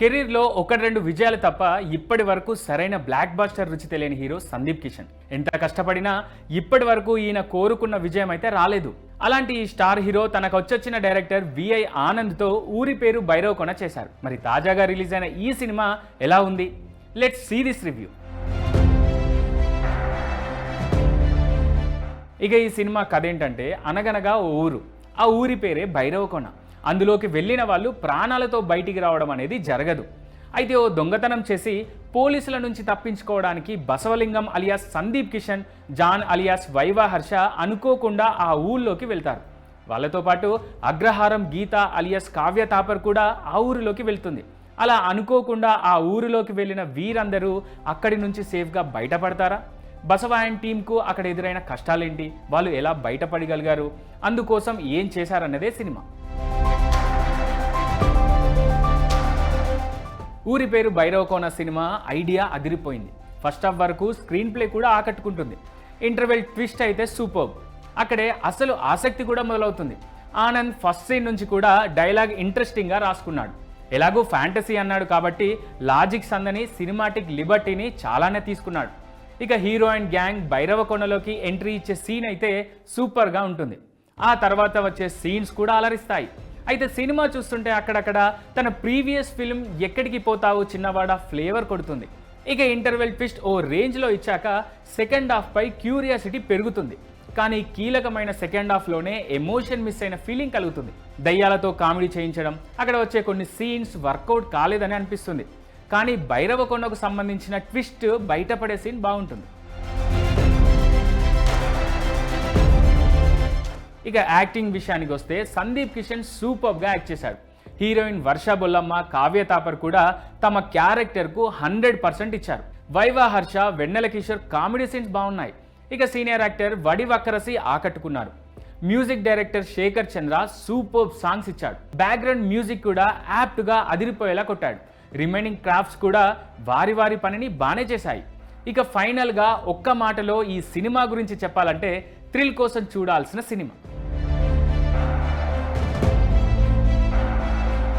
కెరీర్లో ఒకటి రెండు విజయాలు తప్ప ఇప్పటి వరకు సరైన బ్లాక్ బాస్టర్ రుచి తెలియని హీరో సందీప్ కిషన్. ఎంత కష్టపడినా ఇప్పటి వరకు ఈయన కోరుకున్న విజయం అయితే రాలేదు. అలాంటి ఈ స్టార్ హీరో తనకు వచ్చొచ్చిన డైరెక్టర్ విఐ ఆనంద్తో ఊరి పేరు భైరవ్ కొన చేశారు. మరి తాజాగా రిలీజ్ అయిన ఈ సినిమా ఎలా ఉంది? లెట్స్ సీ దిస్ రివ్యూ ఇక ఈ సినిమా కథ ఏంటంటే అనగనగా ఓ ఊరు. ఆ ఊరి పేరే భైరవకొన అందులోకి వెళ్ళిన వాళ్ళు ప్రాణాలతో బయటికి రావడం అనేది జరగదు. అయితే ఓ దొంగతనం చేసి పోలీసుల నుంచి తప్పించుకోవడానికి Basavalingam alias Sandeep Kishan John alias Viva Harsha అనుకోకుండా ఆ ఊళ్ళోకి వెళ్తారు. వాళ్ళతో పాటు అగ్రహారం గీత అలియాస్ కావ్య తాపర్ కూడా ఆ ఊరిలోకి వెళ్తుంది. అలా అనుకోకుండా ఆ ఊరిలోకి వెళ్ళిన వీరందరూ అక్కడి నుంచి సేఫ్గా బయటపడతారా? బసవ అండ్ టీంకు అక్కడ ఎదురైన కష్టాలేంటి? వాళ్ళు ఎలా బయటపడగలిగారు? అందుకోసం ఏం చేశారన్నదే సినిమా. ఊరి పేరు భైరవకోన సినిమా ఐడియా అదిరిపోయింది. ఫస్ట్ హాఫ్ వరకు స్క్రీన్ ప్లే కూడా ఆకట్టుకుంటుంది. ఇంటర్వెల్ ట్విస్ట్ అయితే సూపర్. అక్కడే అసలు ఆసక్తి కూడా మొదలవుతుంది. ఆనంద్ ఫస్ట్ సీన్ నుంచి కూడా డైలాగ్ ఇంట్రెస్టింగ్గా రాసుకున్నాడు. ఎలాగో ఫ్యాంటసీ అన్నాడు కాబట్టి లాజిక్స్ అందని సినిమాటిక్ లిబర్టీని చాలానే తీసుకున్నాడు. ఇక హీరో అండ్ గ్యాంగ్ భైరవకొండలోకి ఎంట్రీ ఇచ్చే సీన్ అయితే సూపర్గా ఉంటుంది. ఆ తర్వాత వచ్చే సీన్స్ కూడా అలరిస్తాయి. అయితే సినిమా చూస్తుంటే అక్కడక్కడ తన ప్రీవియస్ ఫిల్మ్ ఎక్కడికి పోతావు చిన్నవాడ ఫ్లేవర్ కొడుతుంది. ఇక ఇంటర్వెల్ ట్విస్ట్ ఓ రేంజ్లో ఇచ్చాక సెకండ్ హాఫ్ పై క్యూరియాసిటీ పెరుగుతుంది. కానీ కీలకమైన సెకండ్ హాఫ్లోనే ఎమోషన్ మిస్ అయిన ఫీలింగ్ కలుగుతుంది. దయ్యాలతో కామెడీ చేయించడం అక్కడ వచ్చే కొన్ని సీన్స్ వర్కౌట్ కాలేదని అనిపిస్తుంది. కానీ భైరవ కొండకు సంబంధించిన ట్విస్ట్ బయటపడే సీన్ బాగుంటుంది. ఇక యాక్టింగ్ విషయానికి వస్తే సందీప్ కిషన్ సూపర్గా యాక్ట్ చేశాడు. హీరోయిన్ వర్ష బొల్లమ్మ కావ్య తాపర్ కూడా తమ క్యారెక్టర్కు హండ్రెడ్ పర్సెంట్ ఇచ్చారు. వైవా హర్ష వెన్నెల కిషోర్ కామెడీ సీన్స్ బాగున్నాయి. ఇక senior actor Vadivukkarasi ఆకట్టుకున్నారు. Music director Shekhar Chandra super songs ఇచ్చాడు. బ్యాక్గ్రౌండ్ మ్యూజిక్ కూడా యాప్ట్గా అదిరిపోయేలా కొట్టాడు. రిమైనింగ్ క్రాఫ్ట్స్ కూడా వారి వారి పనిని బాగానే చేశాయి. ఇక ఫైనల్గా ఒక్క మాటలో ఈ సినిమా గురించి చెప్పాలంటే థ్రిల్ కోసం చూడాల్సిన సినిమా.